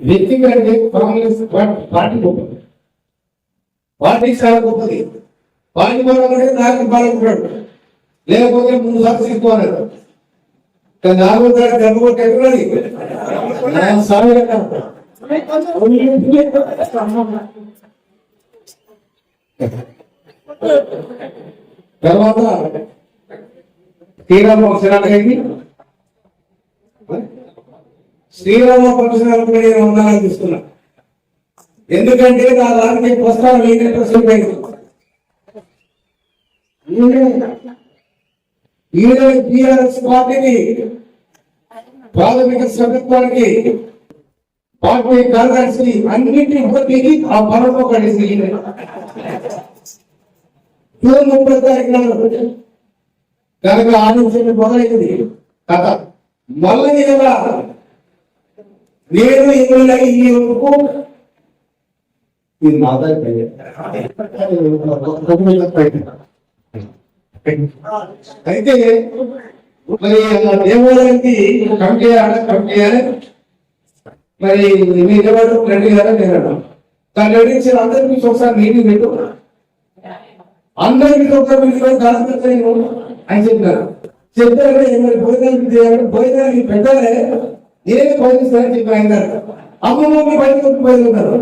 వ్యక్తి కంటే Congress party party గొప్పది. పార్టీ చాలా గొప్పది. పార్టీ బాగుంటే నాయకుడు బాగుంటాడు లేకపోతే ముందు సార్లు తీసుకోవాలి కానీ నాలుగో తారీఖు దెబ్బకొట్టి ఎక్కడాలి సారీ తర్వాత శ్రీరామ పక్షాలకి శ్రీరామ పక్షాలకు నేను ఉండాలని తీసుకున్నా ఎందుకంటే నా దానికి ప్రశ్న ఈయన టిఆర్ఎస్ పార్టీని ప్రాథమిక సభ్యత్వానికి పార్టీ కార్యదర్శి అన్నింటి ఉపయోగించి ఆ పనులు కలిసి జూన్ ముప్పై తారీఖు నాడు కనుక ఆలోచన మొదలైంది. కథ. మళ్ళీ ఇలా నేను ఎమ్మెల్యే ఈ వరకు ఇది నా అయితే మరి ఆ దేవాలయానికి కమిటీ చేయాలి కమిటీ చేయాలి మరి మీరు ఎవరు రెడ్డి గారా నేను దాన్ని అడిగించిన అందరికీ ఒకసారి మీటింగ్ పెట్టు అందరికీ ఒకసారి మీరు దాని నేను అని చెప్పినారు చెప్పారు మరి భోజనానికి చేయాలి భోజనానికి పెట్టాలి నేనే భోజనిస్తానని చెప్పి ఆయన గారు. అమ్మ మమ్మీ బయటకు పోయినారు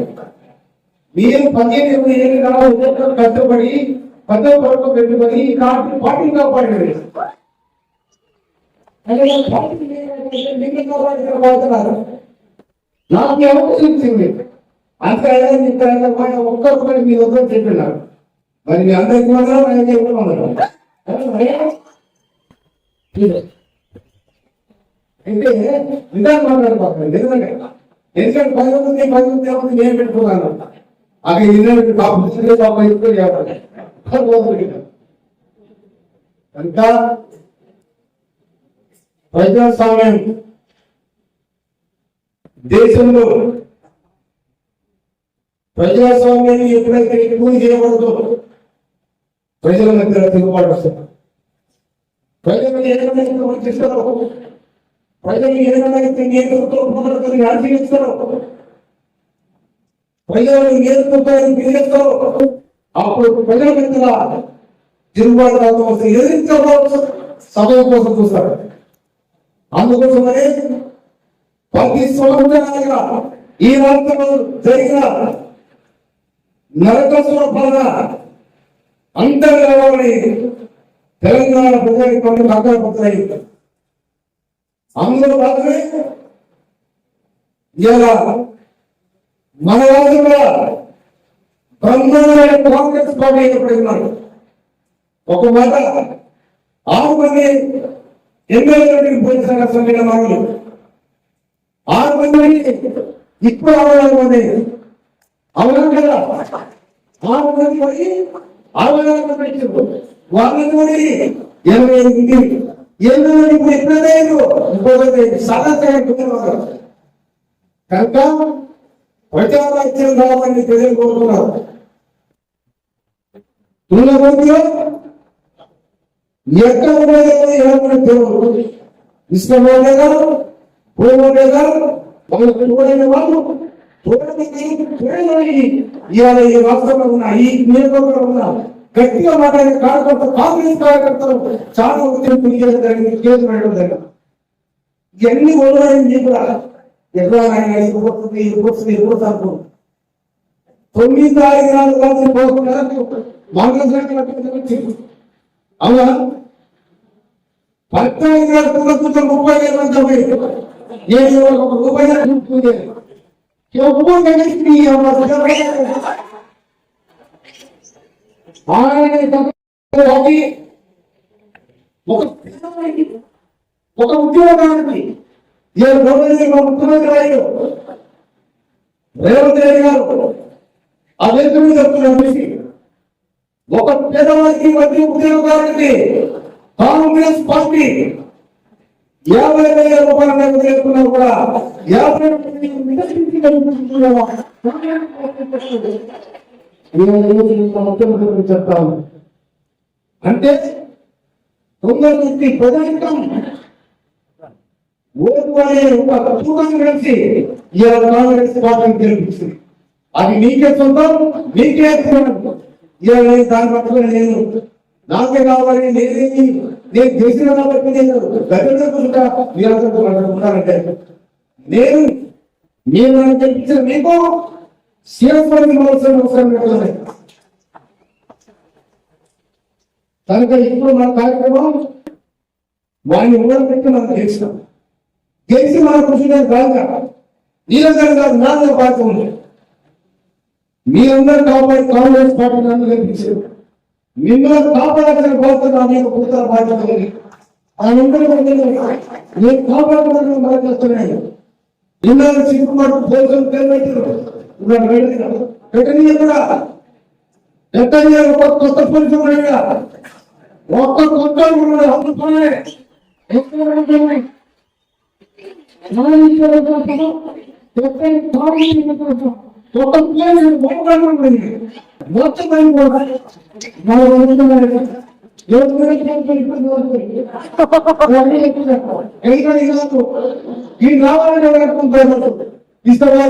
మీరు పదిహేను ఇరవై ఏళ్ళు కావాలి ఒక్కొక్కరు కష్టపడి పదో కొరకు పెట్టుకొని ఈ కార్డు పార్టీ కాపాడారు నాకు ఎవరు ఇచ్చింది. అంత ఇంత ఒక్కొక్క పని మీ వద్ద చెప్పినారు. మరి మీ అందరికి మాత్రం ఆయన చెప్పమన్నారు అంటే నిజాన్ని మాట్లాడుకోవాలి నిజంగా ఎందుకంటే పది మంది పది మంది ఏమంది నేను పెట్టుకున్నాను అక్కడ ఇన్నట్టు కాపు పాప ఇప్పుడు అంతా ప్రజాస్వామ్యం దేశంలో ప్రజాస్వామ్యాన్ని ఎప్పుడైతే ఎక్కువ చేయకూడదు ప్రజల మధ్య తిరుగుబాటు వస్తుంది. ప్రజలు ఏమైనా వర్తిస్తారో ప్రజలు ఏమైతే నేతృత్వం ఆచరిస్తారో ప్రజలు నేతృత్వాన్ని పిలుస్తారో అప్పుడు ప్రజల మీద తిరుగుబాటు రావడం వస్తే ఎదిరించడం సభ కోసం చూస్తారు. అందుకోసమనే ప్రతి సంవత్సరాలుగా ఈ రాష్ట్రంలో జరిగిన నరకసుర పాలన అంతర్గతమని తెలంగాణ ప్రజలకు కొన్ని ఆగ్రహపడుతున్నాయి అందులో భాగమే ఇలా మన రాజుగా బ్రహ్మాండమైన కాంగ్రెస్ పార్టీ ఏర్పడినారు ఒక మాట ఆరు మంది ఎమ్మెల్యేలకు పోలీసుల మనలు ఆరు మంది ఇప్పుడు అవగాహన అవునా కదా ఆరు మంది పోయి అవగాహన పెట్టారు వాళ్ళని కూడా ఎనభై ఐదు ఎనిమిది ఇప్పుడు ఎప్పుడైతే ఇంకొకటి సదస్సు కనుక ప్రజారాజ్యం రావాలని ప్రజలు కోరుతున్నారు తుంగభద్రలో ఎక్కడ ఉండేది ఎవరు తెలియదు లేదా? పూర్వం లేదా? వాళ్ళు చూడని వాళ్ళు చూడని చూడని ఇవాళ ఈ రాష్ట్రంలో ఉన్న ఈ నియోజకవర్గంలో గట్టిగా మాట్లాడే కార్యకర్త కాంగ్రెస్ కార్యకర్తలు చాలా ఉద్యమం పిలిచేది జరిగింది కేసు పెట్టడం జరిగింది. ఇవన్నీ వదిలేయండి కూడా. ఎట్లా ఆయన ఇది పోతుంది ఇది పోతుంది ఇది పోతుంది అనుకో. తొమ్మిది తారీఖు నాలుగు రాత్రి పోకుండా అవునా? పద్నాలుగు వేల ముప్పై వేల మంది ఏడు ఒక చూసుకుంది ఒక ఒక ఉద్యోగానికి ఏ రోజు మా ముఖ్యమంత్రి అయ్యారు రేవంత్ రెడ్డి గారు ఆ వ్యక్తులు చెప్తున్నారు ఒక పేదవాడికి మధ్య ఉద్యోగానికి కాంగ్రెస్ పార్టీ యాభై వేల రూపాయల మీద చేసుకున్నా కూడా యాభై రూపాయలు ముఖ్యమంత్రి చెప్తాను అంటే తొందర వ్యక్తి ఓటు అనే ఒక కూటమి కలిసి ఇవాళ కాంగ్రెస్ పార్టీని గెలిపించింది అది నీకే సొంతం నీకే సొంతం. ఇవాళ నేను దాని పట్ల నేను నాకే కావాలి నేనేమి నేను చేసిన కాబట్టి నేను గతంలో కూర్చుంటా మీరందరూ ఉంటానంటే నేను మీరు నన్ను గెలిపించిన మీకు శివస్వామి అవసరం అవసరం పెట్టలేదు కనుక ఇప్పుడు మన కార్యక్రమం వాడిని ఊడబెట్టి మనం గెలిచినాం. గెలిచి మన కృషి బాగా నీలందరూ కాదు నాన్న మీద బాధ్యత ఉంది మీరందరూ కాపాడి కాంగ్రెస్ పార్టీ నన్ను గెలిపించారు. మిమ్మల్ని కాపాడాల్సిన బాధ్యత నా మీద పూర్తి బాధ్యత ఉంది. అందరూ నేను కాపాడుకోవడానికి మనం చేస్తున్నాను నిన్న సిగ్గుమాటు పోలీసులు పేరు పెట్టారు. ఇవాళ కూడా పెట్టనీయ కొత్త పోలీసులు ఉన్నాయిగా కొత్త కూడా అందుకునే ఈ రావాలని ఇస్తావా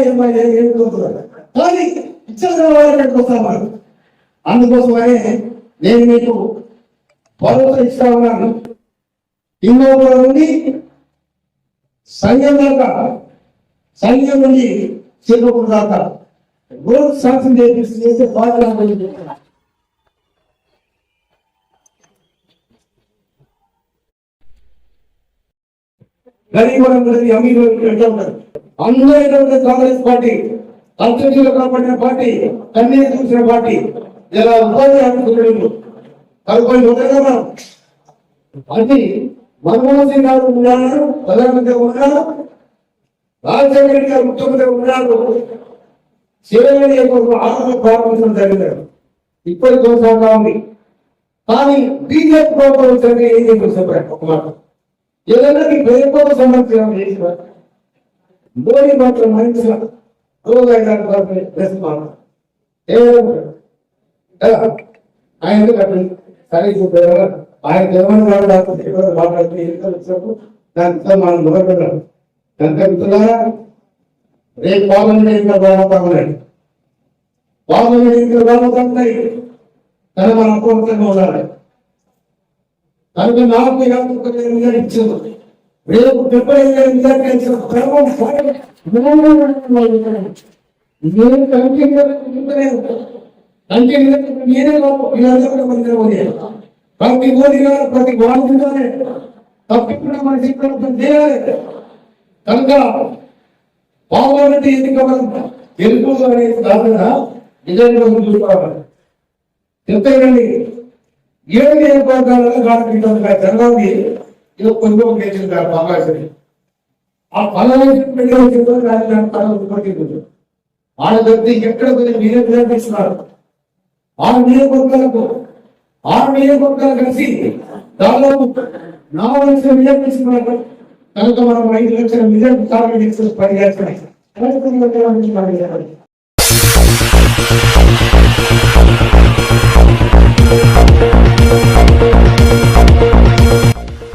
కానీ ఇచ్చిన రావాలని వస్తాను అందుకోసమనే నేను మీకు భరోసా ఇస్తా ఉన్నాను. హిందూపురం నుండి సంఘం దాకా సంఘం నుండి చిన్నప్పుడు దాకా. రోజు శాసనం చేసి చేసే బాధ్యత గరీబరం గురించి అమీర్ అంటూ ఉంటారు అందరూ కాంగ్రెస్ పార్టీ అంతర్జీలో కనపడిన పార్టీ కన్నీ చూసిన పార్టీ ఇలా ఉపాధి అనుకుంటున్నారు కనుకొని ఉండగా మనం. అది మన్మోహన్ సింగ్ గారు ఉన్నారు ప్రధానమంత్రి ఉన్నారు రాజశేఖర రెడ్డి గారు ముఖ్యమంత్రి ఉన్నారు. శివరెడ్డి గారు ఆరోగ్య ప్రారంభించడం జరిగింది. ఇప్పటికి కొనసాగుతా ఉంది. కానీ బీజేపీ ప్రభుత్వం వచ్చాక ఏం చేసి చెప్పారు ఒక మాట. ఏదైనా మీ పేరుకోవ సంబంధించిన చేసిన మోడీ మాత్రం మంచి ఆయన సరే చూపారు ఆయన దేవుని వాళ్ళు లేకపోతే ఎవరు మాట్లాడితే వచ్చినప్పుడు దానికి మనం మొదలుపెట్టాం కనుక మిత్రులారా రేపు పార్లమెంట్ ఇంకా రాబోతా ఉన్నాయి ఇంకా ఎన్నికలు కానీ మనం అప్రమత్తంగా ఉండాలి కనుక నాకు యాభై ఒక ఎనిమిది ఇచ్చింది రేపు డెబ్బై ఐదు ఎనిమిది క్రమం నేను కంటిన్యూ కంటిన్యూ నేనే వీళ్ళందరూ మంది ప్రతి మోదీ ప్రతి వాడుతుందనే తప్పకుండా మన శిక్షణ చేయాలి. కనుక పార్లమెంట్ ఎన్నిక మనం తెలుగు అనేది కాకుండా నిజంగా చూసుకోవాలి చెప్తానండి ఏడు నియోజకవర్గాలలో గాడికి జరగాలి ఇది కొంచెం నేర్చుకు గారు బాగా ఆ పలానా పెళ్ళి వాళ్ళ వ్యక్తి ఎక్కడ పోయి మీరే ప్రయత్నిస్తున్నారు ఆరు నియోజకవర్గాలకు ఆరు నియోజకవర్గాలు కలిసి దాదాపు నాలుగు లక్షల విజయం తీసుకున్నారు కనుక మనం ఐదు లక్షల విజయం టార్గెట్ తీసుకుని పని చేస్తున్నాయి